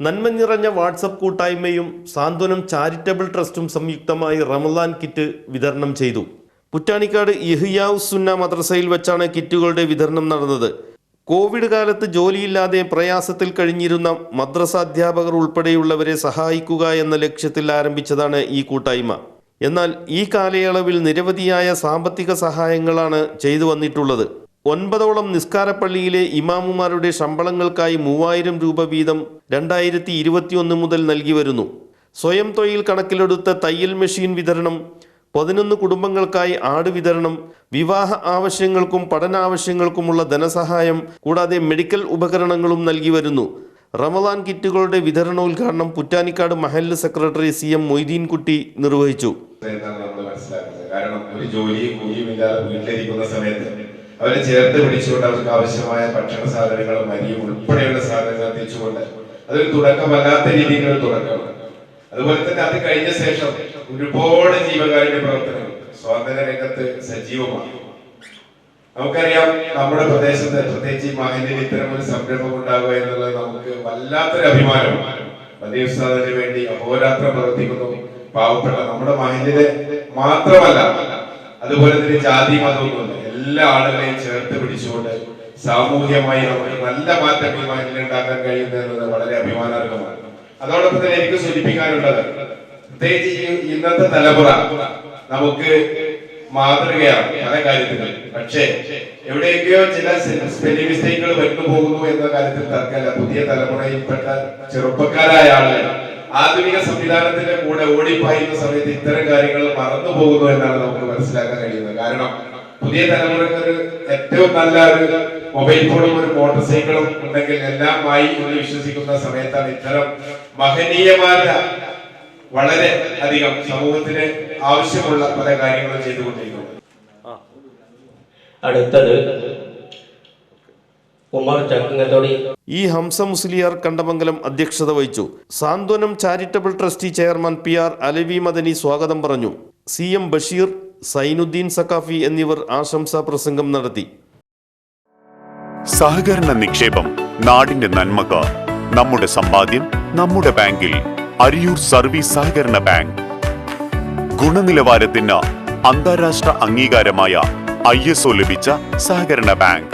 നന്മ നിറഞ്ഞ വാട്സപ്പ് കൂട്ടായ്മയും സാന്ത്വനം ചാരിറ്റബിൾ ട്രസ്റ്റും സംയുക്തമായി റമദാൻ കിറ്റ് വിതരണം ചെയ്തു. പുറ്റാണിക്കാട് യഹിയാവ് സുന്ന മദ്രസയിൽ വെച്ചാണ് കിറ്റുകളുടെ വിതരണം നടന്നത്. കോവിഡ് കാലത്ത് ജോലിയില്ലാതെ പ്രയാസത്തിൽ കഴിഞ്ഞിരുന്ന മദ്രസ അധ്യാപകർ ഉൾപ്പെടെയുള്ളവരെ സഹായിക്കുക എന്ന ലക്ഷ്യത്തിൽ ആരംഭിച്ചതാണ് ഈ കൂട്ടായ്മ. എന്നാൽ ഈ കാലയളവിൽ നിരവധിയായ സാമ്പത്തിക സഹായങ്ങളാണ് ചെയ്തു വന്നിട്ടുള്ളത്. ഒൻപതോളം നിസ്കാരപ്പള്ളിയിലെ ഇമാമുമാരുടെ ശമ്പളങ്ങൾക്കായി മൂവായിരം രൂപ വീതം രണ്ടായിരത്തി ഇരുപത്തിയൊന്ന് മുതൽ നൽകി വരുന്നു. സ്വയം തൊഴിൽ കണക്കിലെടുത്ത തയ്യൽ മെഷീൻ വിതരണം പതിനൊന്ന് കുടുംബങ്ങൾക്കായി ആട് വിതരണം വിവാഹ ആവശ്യങ്ങൾക്കും പഠനാവശ്യങ്ങൾക്കുമുള്ള ധനസഹായം കൂടാതെ മെഡിക്കൽ ഉപകരണങ്ങളും നൽകി വരുന്നു. റമദാൻ കിറ്റുകളുടെ വിതരണോദ്ഘാടനം പുറ്റാനിക്കാട് മഹല്ല് സെക്രട്ടറി സി എം മൊയ്തീൻകുട്ടി നിർവഹിച്ചു. കാരണം ഒരു ജോലിയും വീട്ടിലിരിക്കുന്ന സമയത്ത് അവരെ ചേർത്ത് പിടിച്ചുകൊണ്ട് അവർക്ക് ആവശ്യമായ ഭക്ഷണ സാധനങ്ങളും അരിയും ഉൾപ്പെടെയുള്ള സാധനങ്ങൾ എത്തിച്ചുകൊണ്ട് അതൊരു തുടക്കമല്ലാത്ത രീതിയിലുള്ള തുടക്കമാണ്. അതുപോലെ തന്നെ അത് കഴിഞ്ഞ ശേഷം ഒരുപാട് ജീവകാരുണ്യ പ്രവർത്തനങ്ങൾ. സ്വാതന്ത്ര്യ രംഗത്ത് സജീവമാണ്. നമുക്കറിയാം നമ്മുടെ പ്രദേശത്ത് പ്രത്യേകിച്ച് ഈ ഇത്തരം ഒരു സംരംഭം ഉണ്ടാവുക എന്നുള്ളത് നമുക്ക് വല്ലാത്തൊരു അഭിമാനമാണ്. ഉസ്താദിന് വേണ്ടി അഹോരാത്രം പ്രവർത്തിക്കുന്നു. പാവപ്പെട്ട നമ്മുടെ മഹലിലെ മാത്രമല്ല അതുപോലെ തന്നെ ജാതി മതമൊന്നുമില്ല എല്ലാ ആളുകളെയും ചേർത്ത് പിടിച്ചുകൊണ്ട് സാമൂഹ്യമായി നമുക്ക് നല്ല മാറ്റങ്ങൾ ഉണ്ടാക്കാൻ കഴിയുന്നു എന്നത് വളരെ അഭിമാനാർഹമാണ്. അതോടൊപ്പം തന്നെ എനിക്ക് സൂചിപ്പിക്കാനുള്ളത് പ്രത്യേകിച്ച് ഇന്നത്തെ തലമുറ നമുക്ക് മാതൃകയാണ് പല കാര്യത്തിലും. പക്ഷേ എവിടെയൊക്കെയോ ചില സ്പെല്ലിംഗ് മിസ്റ്റേക്കുകൾ പോകുന്നു എന്ന കാര്യത്തിൽ തർക്കമല്ല. പുതിയ തലമുറയിൽപ്പെട്ട ചെറുപ്പക്കാരായ ആളുകൾ ആധുനിക സംവിധാനത്തിന്റെ കൂടെ ഓടിപ്പായുന്ന സമയത്ത് ഇത്തരം കാര്യങ്ങൾ മറന്നു പോകുന്നു എന്നാണ് നമുക്ക് മനസ്സിലാക്കാൻ കഴിയുന്നത്. കാരണം പുതിയ തലമുറയ്ക്ക് ഒരു ഏറ്റവും നല്ല ഒരു മൊബൈൽ ഫോണും ഒരു മോട്ടോർ സൈക്കിളും ഉണ്ടെങ്കിൽ എല്ലാം ആയി എന്ന് വിശ്വസിക്കുന്ന സമയത്താണ് ഇത്തരം മഹനീയമായ വളരെ അധികം സമൂഹത്തിന് ആവശ്യമുള്ള പല കാര്യങ്ങളും ചെയ്തുകൊണ്ടിരിക്കുന്നത്. അടുത്തത് ഉമർ ചക്കങ്ങത്തോടി. ഇ ഹംസ മുസ്ലിയാർ കണ്ടമംഗലം അധ്യക്ഷത വഹിച്ചു. Santhwanam charitable trustee chairman P R Alavi Madani സ്വാഗതം പറഞ്ഞു. സി എം ബഷീർ സൈനുദ്ദീൻ സക്കാഫി എന്നിവർ ആശംസാ പ്രസംഗം നടത്തി. സഹകരണ നിക്ഷേപം നാടിന്റെ നന്മക്ക് നമ്മുടെ സമ്പാദ്യം നമ്മുടെ ബാങ്കിൽ അരിയൂർ സർവീസ് സഹകരണ ബാങ്ക്. ഗുണനിലവാരത്തിന് അന്താരാഷ്ട്ര അംഗീകാരമായ ഐ എസ് ഒ ലഭിച്ച സഹകരണ ബാങ്ക്.